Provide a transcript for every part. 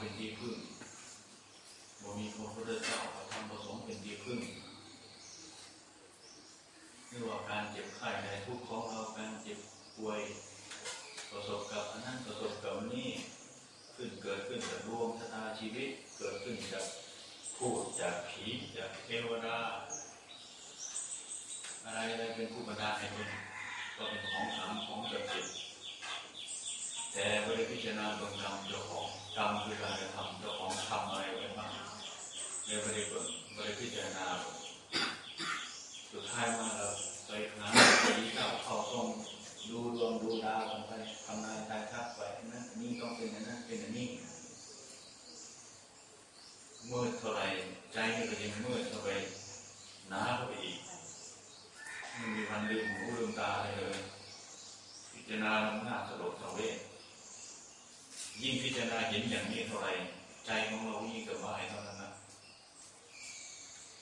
เป็นที่พึ่งบ่มีพระพุทธเจ้าพระธรรมพระสงฆ์เป็นที่พึ่งไม่ว่าการเจ็บไข้ในทุกข์ของเราการเจ็บป่วยประสบกับอันนั้นประสบกับนี้ขึ้นเกิดขึ้นจากดวงชะตาชีวิตเกิดขึ้นจากพูดจากผีจากเทวดาอะไรอะไรเป็นผู้บันดาให้เป็นก็เป็นของสามของจับจิต แต่ไม่ได้พิจารณาตรงกรรมเจ้าของกรรมคือการทำเจ้าของทำอะไรไว้บ้างเลยไม่ได้ไม่ได้พิจารณาสุดท้ายมาเราไปหาผีเจ้าเข้าทรงดูดวงดูดาวกันไปทำนายทายทักไปนั้นนี่ต้องเป็นอันนั้นเป็นอันนี้มืดเท่าไหรใจก็ยังมืดเข้าไปหนาเข้าไปอีกไม่มีวันลืมหูลืมตาเลย พิจารณาลงหน้าสลดสังเวช ยิ่งพิจารณาเห็นอย่างนี้เท่าไหรใจของเรายิ่งกระบายเท่านั้นนะ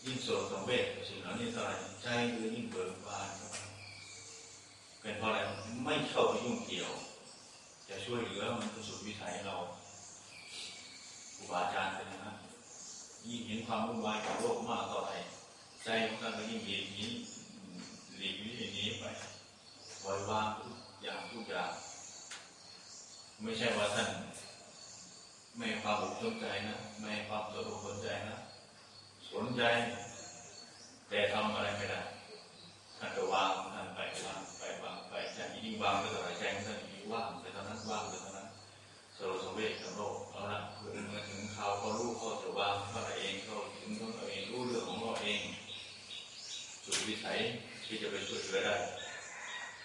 ยิ่งสลดสังเวชสิ่งเหล่านี้เท่าไหรใจก็ยิ่งเบิกบานเป็นเพราะอะไรไม่เข้าไปยุ่งเกี่ยว จะช่วยเหลือมันป็นสุดวิสัยเราครูบาอาจารย์เป็นอย่างนั้นยิ่งเห็นความวุ่นวายของโลกมากเท่าไหร่ใจของท่านก็ยิ่งหลีกหนีหลีกวิธีนี้ไปปล่อยวางทุกอย่างทุกอย่างไม่ใช่ว่าท่านไม่ให้ความอกสนใจนะไม่ให้ความสนอกสนใจนะ สนใจ แต่ทำอะไรไม่ได้ ท่านก็วางท่านไปวางไปวางไปใจยิ่งวางไปเท่าไหร่ใจท่านยิ่งว่างไปเท่านั้นว่างไปเท่านั้นสโลสเวทกับโลกเอาละเพื่อเมื่อถึงเขาเขารู้เขาจะวางเขาเองเขาถึงเขาเองรู้เรื่องของเราเองสุด วิสัยที่จะไปช่วยเหลือได้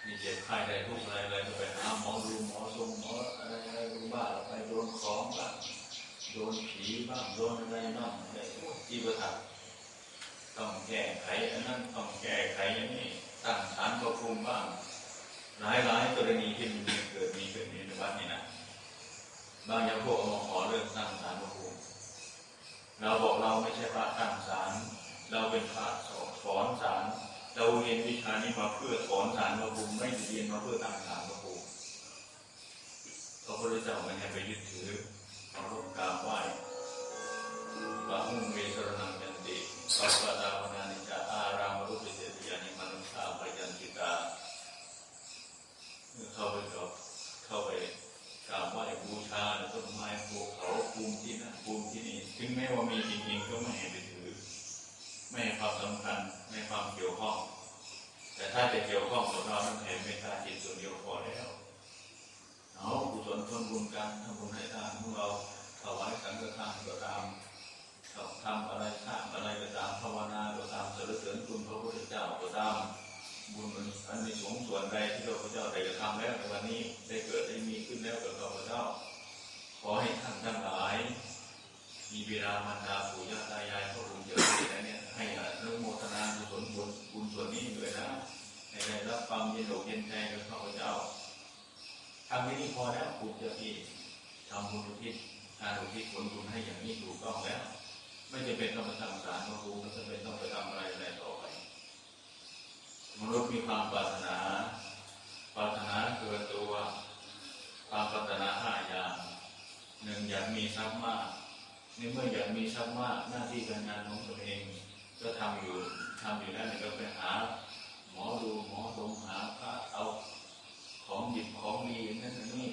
มีเจ็บไข้ได้ทุกข์อะไรอะไรก็ไปหาหมอดูหมอทรงหมออะไรอะไรดูบ้าไปโดนของบ้างโดนผีบ้างโดนอะไรบ้างอะไรที่ประทับต้องแก้ไขอันนั้นต้องแก้ไขอย่างนี้ตั้งฐานประภูมิบ้างหลายหลายกรณีที่มันเกิดมีเกิดในวัดนี่นะบางอย่างพวกเอามาขอเรื่องตั้งฐานประภูมิเราบอกเราไม่ใช่พระตั้งศาล เราเป็นพระสอนศาลเราเรียนวิชานี้มาเพื่อสอนศาลประภูมิไม่ได้เรียนมาเพื่อตั้งศาลประภูมิพระพุทธเจ้าไม่ให้ไปยึดถือเคารพกราบไหว้บาหุงเวสรนังยันติสัพพะดาวนานิจาอารามรุปิเจติยานิมันุษาปยันติกาเข้าไปกับเข้าไปกราบไหว้บูชาต้นไม้ภูเขาภูมิที่นั่นภูมิที่นี่ ถึงแม้ว่ามีจริงๆก็ไม่ให้ไป ไม่ให้ความสำคัญไม่ให้ความเกี่ยวข้อง แต่ถ้าจะเกี่ยวข้องกับเราต้องแผ่เมตตาจิตส่วนเดียวพอแล้วเอากุศลผลบุญกันทำบุญให้ทานของเราถวายสังฆทานก็ตามทำอะไรสร้างอะไรก็ตามภาวนาก็ตามสรรเสริญคุณพระพุทธเจ้าก็ตามบุญอันในสงส่วนใดที่เราพระเจ้าได้กระทำแล้วในวันนี้ได้เกิดได้มีขึ้นแล้วกับข้าพเจ้า ขอให้ท่านทั้งหลาย มีเวลามารดาปู่ย่าตายายพ่อคุณเจ้าที่ไหนเนี่ย ให้อนุโมทนาบุญบุญบุญส่วนนี้ด้วยนะให้ได้รับความเย็นอกเย็นใจกับข้าพเจ้าทำนี้พอแล้วคุณเจ้าที่ทำบุญอุทิศการอุทิศผลบุญให้อย่างนี้ถูกต้องแล้ว ไม่จำเป็นต้องไปทำสารพระภูมิไม่จะเป็นต้องไปทำอะไรอะไรต่อไป มนุษย์มีความปรารถนา ปรารถนาเกินตัว ความปรารถนาห้าอย่างหนึ่งอยากมีทรัพย์มากในเมื่ออยากมีทรัพย์มากหน้าที่การงานของตัวเอง ก็ทำอยู่ทำอยู่แล้วก็ไปหา หมอดูหมอตรงหาพระเอาของหยิบของดีนั่นนี่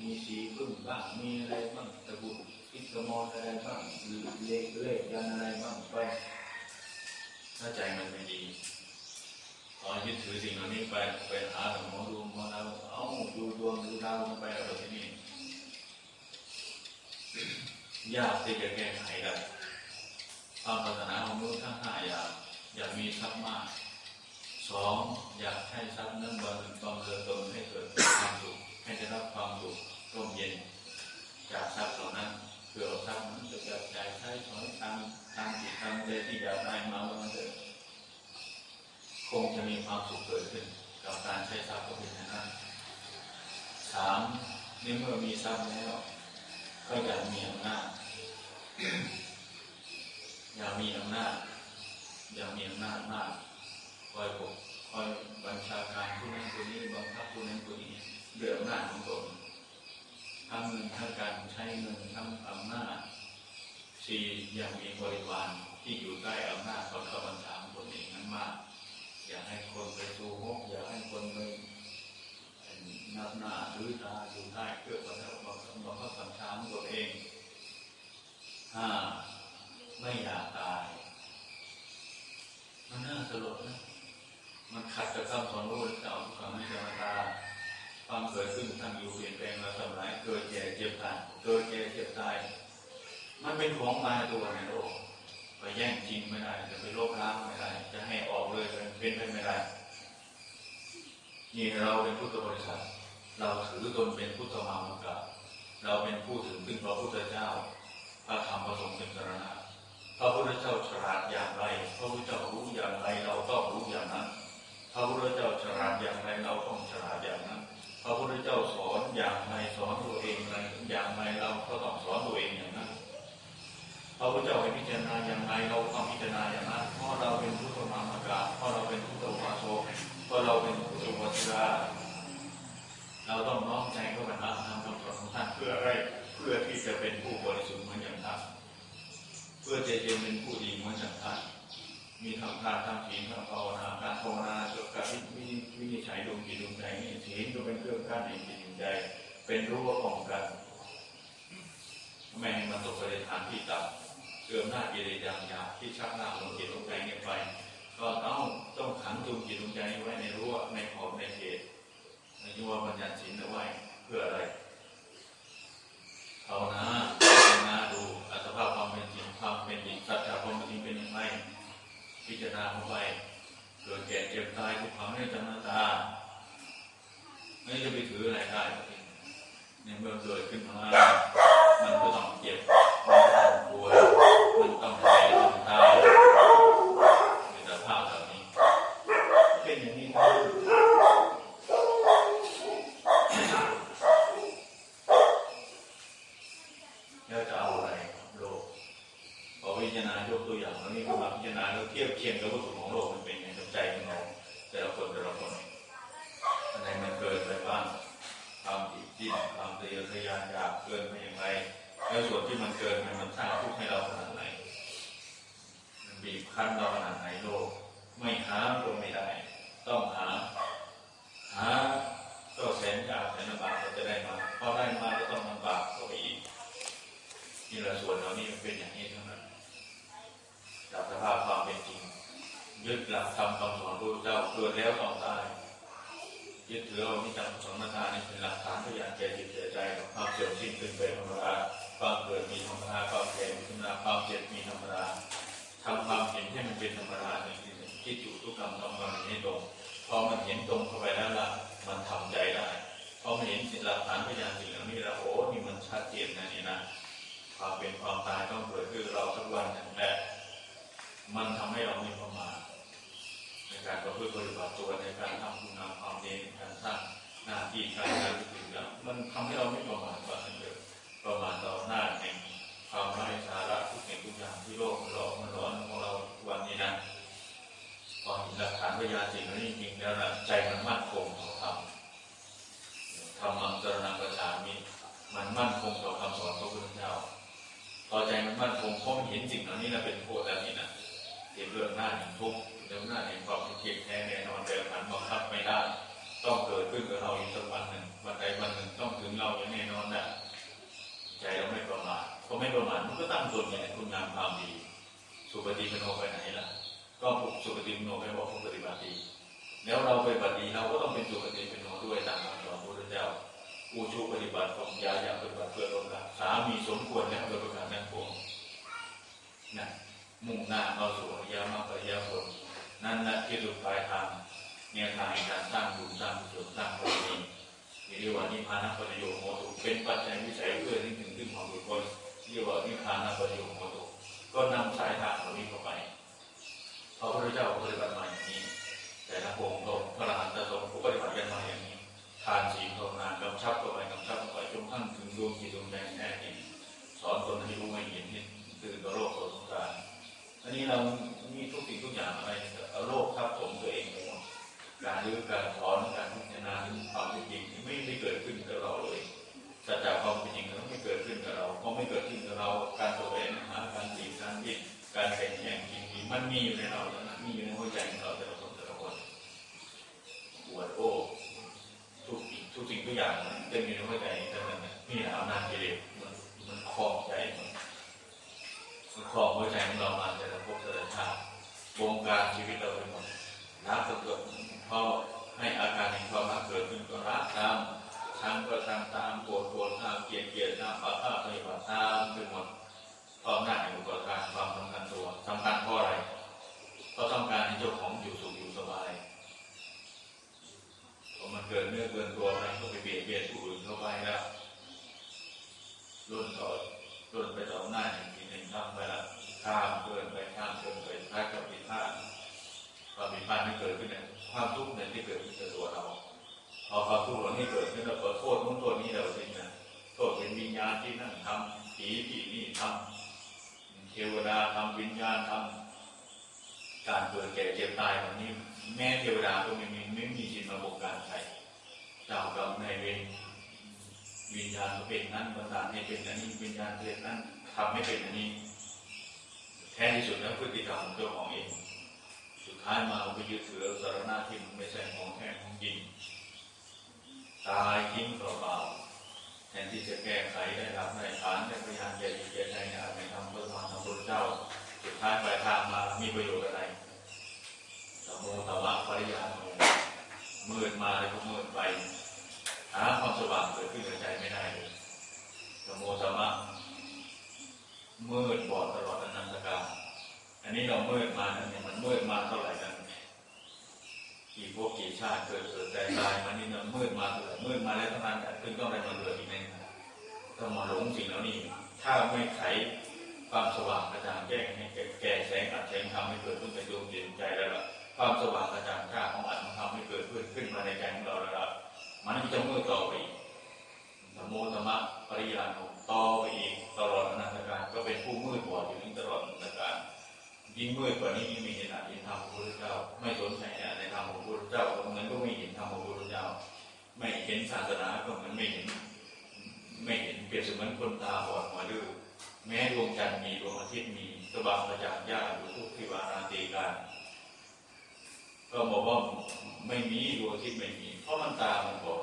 มีสีพึ่งบ้าง มีอะไรบ้างตะกุดอิสมอนอะไรบ้างหรือเลขเลขยันอะไรบ้างไป ถ้าใจมันไม่ดีพอ ยึดถือสิ่งเหล่านี้ไปไปหาหมอดูหมอเราเอาดูดวงดูดาวไปอะไรที่นี่ยากที่จะแก้ไขได้ความปรารถนาของมนุษย์ทั้งห้าอย่างอยากมีทรัพย์มากสองอยากให้ทรัพย์นั้นบำเพ็ญบำเพ็ญตนให้เกิดความสุขให้ได้รับความสุขร่มเย็น จากทรัพย์เหล่านั้นเพื่อทรัพย์นั้นจะกระจายใช้สอยทางทางจิตทางใจที่อยากได้มาว่ามันเถิด คงจะมีความสุขเกิดขึ้น กับการใช้ทรัพย์ก็เป็นอย่างนั้นสามในเมื่อมีทรัพย์แล้วก็อยากมีอำนาจอยากมีอำนาจอยากมีอำนาจมากคอยปกคอยบัญชาการผู้นั้นผู้นี้บังคับผู้นั้นผู้นี้ด้วยอำนาจของตนทั้งเงินทั้งการใช้เงินทั้งอำนาจสี่ยังมีบริวารที่อยู่ใต้อำนาจของกำบัญชาของตนเองนั้นมาก อยากให้คนไปสูงอยากให้คนไปนับหน้าหรือตาอยู่ใต้เพื่อประทับบังคับบังคับบัญชาของตนเองห้าไม่อยากตาย มันน่าสลดนะ มันขัดกับคำสอนพระพุทธเจ้าทุกคำให้ธรรมตาความเกิดขึ้นตั้งอยู่เปลี่ยนแปลงมาสมัยเกิดแก่เจ็บตายเกิดแก่เจ็บตาย มันเป็นของมาตัวในโลก ไปแย่งจริงไม่ได้จะไปลบล้างไม่ได้ จะให้ออกเลยเป็นไปไม่ได้ นี่เราเป็นพุทธบริษัท เราถือตนเป็นพุทธมามกะเราเป็นผู้ถึงซึ่งพระพุทธเจ้า พระธรรมพระสงฆ์เป็นสรณะพระพุทธเจ้าฉลาดอย่างไร พระพุทธเจ้ารู้อย่างไรเราต้องรู้อย่างนั้น พระพุทธเจ้าฉลาดอย่างไรเราต้องฉลาดอย่างนั้น เป็นรู้ว่าป้องกันไม่ให้มันตกไปในทางที่ต่ำเสื่อมหน้ากิเลสยางหยาที่ชักหน้าลงจิตดวงใจเนี่ยไป ก็ต้องต้องขังดวงจิตดวงใจไว้ในรั้วในขอบในเขตในที่ว่าบัญญัติศีลเอาไว้เพื่ออะไรภาวนาภาวนาดูอัตภาพความเป็นจริงความเป็นจริงสัจจะความเป็นจริงเป็นยังไงพิจารณาเข้าไปเกิดแก่เจ็บตายทุกความให้จำนาตาไม่จะไปถืออะไรได้ ในเมื่อเกิดขึ้นมามันก็ต้องเจ็บมันต้องป่วยมันต้องแก่ต้องตายมีสภาพแบบนี้ เป็นอย่างนี้ครับ แล้วจะเอาอะไรกับโลกพอพิจารณายกตัวอย่างแล้วนี่ก็มาพิจารณาแล้วเทียบเคียงกับวัตถุของโลกมันเป็นยังไงกับใจของเราแต่ละคนแต่ละคนอันไหนมันเกินไปบ้างความจิตจิตความทะเยอทะยานอยากเกินไปอย่างไรแล้วส่วนที่มันเกินไปมันสร้างทุกข์ให้เราขนาดไหน มันบีบคั้นเราขนาดไหนโลก ไม่หาก็ไม่ได้ ต้องหา หาก็แสนยากแสนลำบากเราจะ ได้มาได้มาก็ต้องลำบากเขาอีกนี่แหละส่วนเหล่านี้มันเป็นอย่างนี้เทั้งนั้นจากสภาพความเป็นจริง ยึดหลักธรรมคำสอนพระเจ้าเกิดแล้วต้องตายยึดถือเอานิจจังสมถานี่เป็นหลักฐานพยานแก่จิตแก่ใจของความเสื่อมสิ้นเป็นไปธรรมดาความเกิดมีธรรมดาความแก่มีธรรมดาความเจ็บมีธรรมดาทำความเห็นให้มันเป็นธรรมดาอย่างที่คิดอยู่ทุกคำทำความเห็นให้ตรงพอมันเห็นตรงเข้าไปแล้วล่ะมันทำใจได้ พอมาเห็นหลักฐานพยานสิ่งเหล่านี้แล้วโอ้นี่มันชัดเจนนะนี่นะความเป็นความตายต้องเกิดขึ้นเราทุกวันอย่างแรกมันทำให้เรามีประมาทในการประพฤติปฏิบัติตัวในการทำคุณงามความดีในการสร้างหน้าที่การงานทุกสิ่งอย่างมันทำให้เราไม่ประมาท ต้องเกิดขึ้นกับเราอีกสักวันหนึ่งวันใดวันหนึ่งต้องถึงเราอย่างแน่นอนนะใจเราไม่ประมาทพอไม่ประมาทมันก็ตั้งตนในคุณงามความดี สุปฏิปโนไปไหนล่ะ ก็ปลุกสุปฏิปโนไปบอกผู้ปฏิบัติดีแล้วเราไปปฏิบัติดีเราก็ต้องเป็นสุปฏิปโนด้วยตามคำสอนพระพุทธเจ้าผู้ชูปฏิบัติของยาอยากปฏิบัติเพื่อโลกาสามีสมควรแล้วโดยประการทั้งปวงนะมุ่งหน้าเข้าสู่อริยมรรคอริยผลนั่นแหละที่สุดปลายทาง เนี่ยทางการสร้างบุญสร้างกุศลสร้างบารมีเรียกว่านิพพานะปัญโยโหตุเป็นปัจจัยวิสัยเพื่อที่ถึงขึ้นของบุคคลเรียกว่านิพพานะปัญโยโหตุก็นำสายทางเหล่านี้เข้าไปพระพุทธเจ้าก็ปฏิบัติมาอย่างนี้ แต่ละองค์ลงพระอรหันตสงฆ์ก็ปฏิบัติกันมาอย่างนี้ทานศีลภาวนากำชับเข้าไปกำชับเข้าไปจนดวงจิตดวงใจแท้จริงสอนตนให้รู้ให้เห็นให้ตื่นต่อโลกต่อสงสารอันนี้เรามีทุกสิ่งทุกอย่างอะไรเอาโลกทับถมตัวเอง การรื้การถอนการพิจารณาความเป็นจริงที่ไม่ได้เกิดขึ้นกับเราเลยสัจจะความเป็นจริงเราไม่เกิดขึ้นกับเราเพราะไม่เกิดขึ้นกับเรา การแสวงหาการดีการยิ่การแข่งแย่งกินมันมีอยู่ในเราแล้วนะมีอยู่ในหัวใจของเราแต่ละคนแต่ละคนปวดโอ้ทุกสิ่งทุกสิ่งทุกอย่างมันเต็มอยู่ในหัวใจทั้งนั้นนี่แหละอำนาจกิเลสมันมันครอบใจมันมันครอบหัวใจของเรามาแต่ละภพแต่ละชาติวงการชีวิตเราไปหมดรักก็ เกิดพอให้อาการแห่งความรักเกิดขึ้นก็รักตามชังก็ชังตามโกรธโกรธตามเกลียดเกลียดตามอาฆาตพยาบาทตามไปหมดเพราะอำนาจแห่งอุปการความสำคัญตัวสำคัญเพราะอะไรเพราะต้องการให้เจ้าของอยู่สุขอยู่สบายพอมันเกิดเนื้อเกินตัวไปก็ไปเบียดเบียนผู้อื่นเข้าไปแล้วรุ่นต่อรุ่นไปต่อหน้าอย่างที่หนึ่งทำไปละข้ามเกินไปข้ามเกินไปพลาดกับผิดพลาดความผิดพลาดที่เกิดขึ้นเนี่ย ความทุกข์เนี่ยที่เกิดขึ้นกับตัวเราพอความทุกข์เหล่านี้เกิดขึ้นเราก็โทษนู้นโทษนี้เราจริงนะโทษเป็นวิญญาณที่นั่นทำผีที่นี่ทำเทวดาทำวิญญาณทำการเกิดแก่เจ็บตายแบบนี้แม่เทวดาก็ไม่มีไม่มีจิตมาบงการใครเจ้ากรรมนายเวรวิญญาณก็เป็นนั้นบันดาลให้เป็นอันนี้วิญญาณเป็นนั้นทำให้เป็นอันนี้ แท้ที่สุดแล้วพฤติกรรมของเจ้าของเอง สุดท้ายมาเอาไปยึดถือสารณะที่มันไม่ใช่ของแท้ของจริงตายทิ้งเปล่าๆแทนที่จะแก้ไขได้รับได้ฐานได้พยายามเจริญเจริญในอาจทำเพื่อความทำพระเจ้า สุดท้ายปลายทางมามีประโยชน์อะไรสมโมตวะปริยาโนมืดมาแล้วก็มืดไปหาความสว่างเกิดขึ้นในใจไม่ได้เลยสมโมตวะมืดบอดตลอดอนันตกาล อันนี้เราเมืดมาเนี่ยมันเมืดมาเท่าไหร่กันกี่พวกกี่ชาติเกิดเกิดแต่ตายมันนี่เราเมืดมาเท่าไหร่เมืดมาแล้วเท่านั้นแต่ขึ้นต้องได้มาเกิดอีกในต้องมาหลงสิ่งเหล่านี้ ถ้าไม่ไขความสว่างกระจ่างแจ้งให้แก่แสงอัดแสงธรรมให้เกิดขึ้นในดวงจิตใจแล้วล่ะความสว่างกระจ่างกล้าของอัตถธรรมให้เกิดขึ้นขึ้นมาในใจของเราแล้วล่ะมันก็จะเมืดต่อไปอีกธรรมโมธรรมะปริยานุต่อไปอีกตลอดอนันตการก็เป็นผู้มืดบอดอยู่นี้ตลอดอนันตการ ยิ่งมืดกว่านี้ยิ่งมีเห็นอาจเห็นธรรมของพระพุทธเจ้า ไม่สนใจในธรรมของพระพุทธเจ้าเหมือนก็ไม่เห็นธรรมของพระพุทธเจ้า ไม่เห็นศาสนาก็เหมือนไม่เห็น ไม่เห็นเปรียบเสมือนคนตาบอดหัวดื้อแม้ดวงจันทร์มีดวงอาทิตย์มีสว่างกระจ่างย่าอยู่ทุกที่วานาตีการก็บอกว่าไม่มีดวงอาทิตย์ไม่มี เพราะมันตามันบอก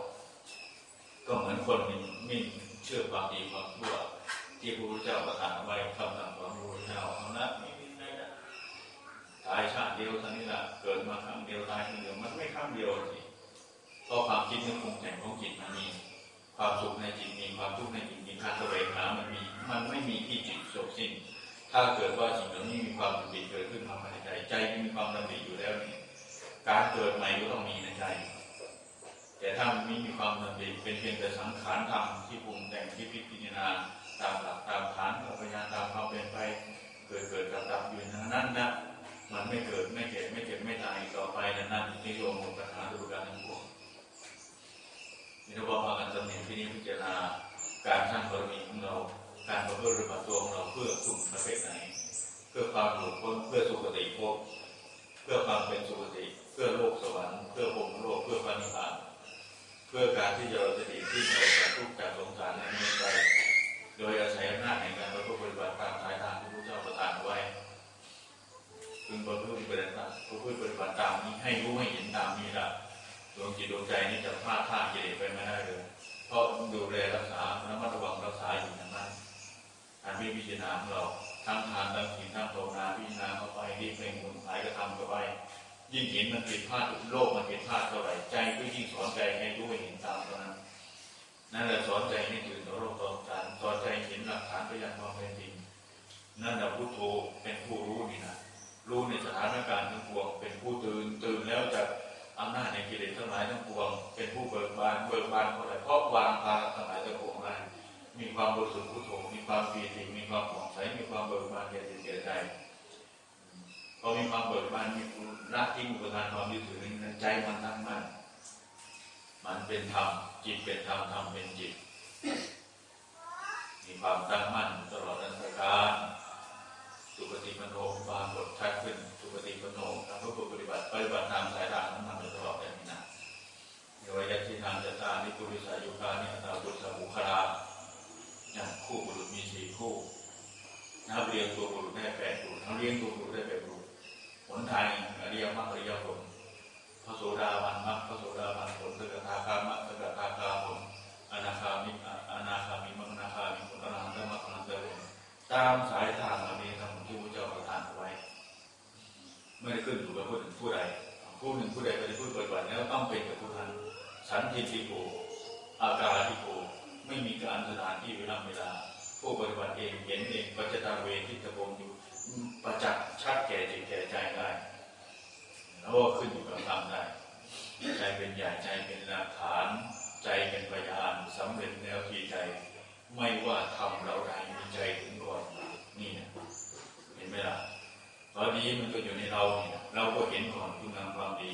ก็เหมือนคนไม่เชื่อความดีความชั่วที่พระพุทธเจ้าประทานไว้คำสั่งของพระพุทธเจ้าเอานะไม่มีใครนะ ตายชาติเดียวเท่านี้ละเกิดมาครั้งเดียวตายครั้งเดียวมันไม่ครั้งเดียวสิเพราะความคิดนึกปรุงแต่งของจิตมันมีความสุขในจิตมีความทุกข์ในจิตมีการแสวงหามันมีมันไม่มีที่จิตจบสิ้น ถ้าเกิดว่าสิ่งเหล่านี้มีความดำริเกิดขึ้นมาภายในใจใจมีความดำริอยู่แล้วนี่การเกิดใหม่ก็ต้องมีในใจ แต่ถ้ามันไม่มีความดำริเป็นเพียงแต่สังขารธรรมที่ปรุงแต่งที่พิจารณาตามหลักตามฐานกับพยาตามความเป็นไป เกิดเกิดดับดับอยู่นั้นนั่นนะ มันไม่เกิดไม่เก็บไม่เจ็บไม่ตายต่อไปนั่นนั่นที่รวมหมดปัญหาดูการทั้งปวงนี่เราบอกกันตำแหน่งที่นี้พิจารณาการสร้างบารมีของเรา การประพฤติปฏิบัติตัวของเราเพื่อสุขประเภทไหน เพื่อความหลุดพ้นเพื่อสุคติภพเพื่อความเป็นสุคติ เพื่อโลกสวรรค์เพื่อภพโลกเพื่อพระนิพพานเพื่อการที่เราจะดีที่เราจากทุกข์จากสงสารในนี้ไปโดยอาศัยอำนาจแห่งการประพฤติปฏิบัติตามสายทางที่พระเจ้าประทานไว้ พึงประพฤติปฏิบัติประพฤติปฏิบัติตามนี้ให้รู้ให้เห็นตามนี้ละดวงจิตดวงใจนี้จะพลาดท่ากิเลสไปไม่ได้เลยเพราะดูแลรักษาระมัดระวังรักษาอยู่อย่างนั้นการพิจารณาของเราทั้งทานทั้งศีลทั้งภาวนาพิจารณาเข้าไปรีบเพ่งหมุนหายกระทำเข้าไปยิ่งเห็นมันผิดพลาดโลกมันผิดพลาดเท่าไหร่ใจก็ยิ่งสอนใจให้รู้ให้เห็นตาม อมีความเบิกบานมีรักที่มุปทานความยึดถือในใจมันตั้งมั่นมันเป็นธรรมจิตเป็นธรรมธรรมเป็นจิต มีความตั้งมั่นตลอดนันตการสุปฏิปโนบางบทชัดขึ้นสุปฏิปโนทำเพื่อปฏิบัติปฏิบัติตามสายทางของมันตลอดแต่นี้นะเดี๋ยวยัติทางจตานิปุริสายุคานิอัตตาบุตรสบุคลาอย่างคู่บุรุษมีสี่คู่นับเรียงตัวบุรุษได้แปดบุรุษนับเรียงตัวบุรุษ ทางอริยมรรคอริยผลพระโสดาบันมรรคพระโสดาบันผลสกทาคามรรคสกทาคาผลอนาคามิอนาคามิมังนาคามิผลอรหันตมรรคอรหันตผลตามสายทางเหล่านี้ทำที่พระเจ้าประทานเอาไว้ ไม่ได้ขึ้นอยู่กับผู้หนึ่งผู้ใดผู้หนึ่งผู้ใดไปพูดปฏิบัติแล้วต้องเป็นกับผู้นั้นสันติติโกอาการติโกไม่มีการสถานที่เวลาเวลาผู้ปฏิบัติเองเห็นเองปัจจตาเวทิตะโกมอยู่ ประจักษ์ชัดแก่จิตแก่ใจได้แล้วก็ขึ้นอยู่กับธรรมได้ ใจเป็นใหญ่ใจเป็นหลักฐาน ใจเป็นพยานสำเร็จแนวที่ใจ ไม่ว่าทำเราใดมีใจถึงก่อนนี่นะเห็นไหมล่ะตอนนี้มันก็อยู่ในเราเนี่ยเราก็เห็นก่อนคุณงามความดี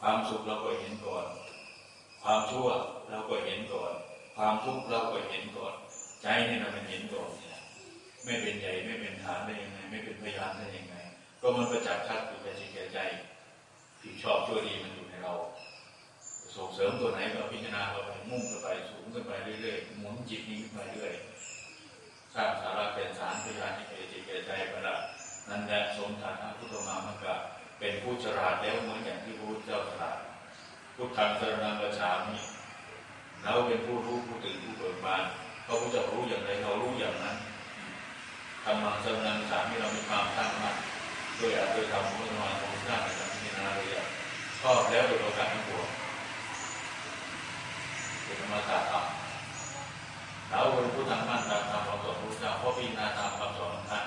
ความสุขเราก็เห็นก่อน ความชั่วเราก็เห็นก่อน ความทุกข์เราก็เห็นก่อน ใจเนี่ยเราเป็นเห็นก่อนเนี่ย ไม่เป็นใหญ่ไม่เป็นฐานได้ยังไง ไม่เป็นพยานได้ยังไง ก็มันประจักษ์ชัดอยู่ในจิตใจผิดชอบชั่วดีมันอยู่ในเรา ส่งเสริมตัวไหนก็พิจารณาเข้าไปมุ่งเข้าไปสูงขึ้นไปเรื่อยๆหมุนจิตนี้ขึ้นไปเรื่อยสร้างสาระเป็นสารพยานที่เกจิตใจไปละนั่นแหละสมฐานะพุทธมามกะเป็นผู้ฉลาดแล้วเหมือนอย่างที่พระพุทธเจ้าฉลาดพุทธังสรนังประชามิเราเป็นผู้รู้ผู้ตื่นผู้เบิกบานพระพุทธเจ้ารู้อย่างไรเรารู้อย่างนั้น ธรรมังสรนังประชามิเรามีความตั้งมั่นด้วยอาด้วยธรรมพุทธมาของสร้างในการพิจารณาเลยชอบแล้วโดยประการทั้งปวงเป็นธรรมศาสตร์ธรรมเราเป็นผู้ทำมั่นตามคำสอนของพระพุทธเจ้าเพราะพิจารณาตามคำสอนของท่าน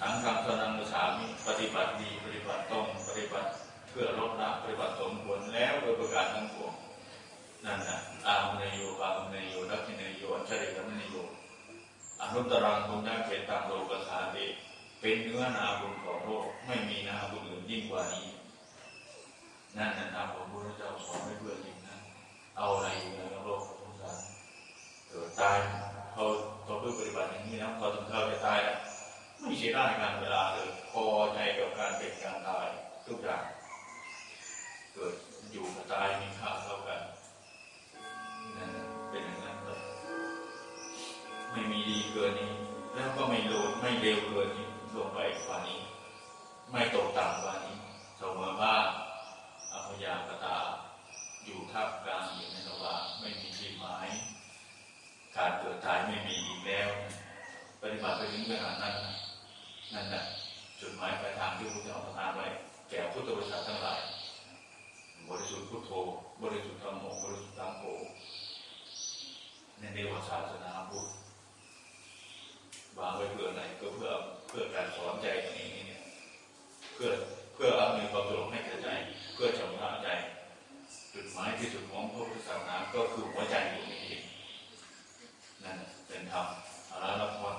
สังฆสนังมุสามิปฏิบัติดีปฏิบัติตรงปฏิบัติเพื่อลดละปฏิบัติสมควรแล้วโดยประการทั้งปวงนั่นนะอามเนโยปามเนโยดักขิเนโยอัจฉริยมเนโย อนุตรังคุณนักเกตังโลกสาเตเป็นเนื้อนาบุญของโลกไม่มีนาบุญอื่นยิ่งกว่านี้นั่นนะนะผมพระเจ้าสอนไม่เพื่อจริงนะเอาอะไรอยู่ในโลกของสงสารเกิดตายเขาเขาเพื่อปฏิบัติอย่างนี้นะพอถึงเขาจะตายแล้วไม่เสียดายการเวลาเลยพอใจกับการเป็นการตายทุกอย่างเกิดอยู่กับตายมี เกินนี้ แล้วก็ไม่โลดไม่เร็วเกินนี้ลงไปกว่านี้ ไม่ตกต่ำกว่านี้เสมอบ้าอภยากตา อยู่ท่ามกลางอยู่ในระหว่างไม่มีที่หมาย การเกิดตายไม่มีอีกแล้ว ปฏิบัติไปถึงขนาดนั้นนั่นแหละจุดหมายปลายทางที่พระเจ้าประทานไว้แก่พุทธบริษัททั้งหลายบริสุทธิ์พุทโธบริสุทธิ์ธรรมโมบริสุทธิ์ธรรมโมในเนวศาสนาพุทธ วางไว้เพื่ออะไรก็เพื่อเพื่อการสอนใจตัวเองนี่เนี่ยเพื่อเพื่อเอำนวยความสะดวกให้แก่ใจ เพื่อชำระใจจุดหมายที่สุดของพระพุทธศาสนาก็คือหัวใจอยู่นี่เองนั่นเป็นธรรมอาราพน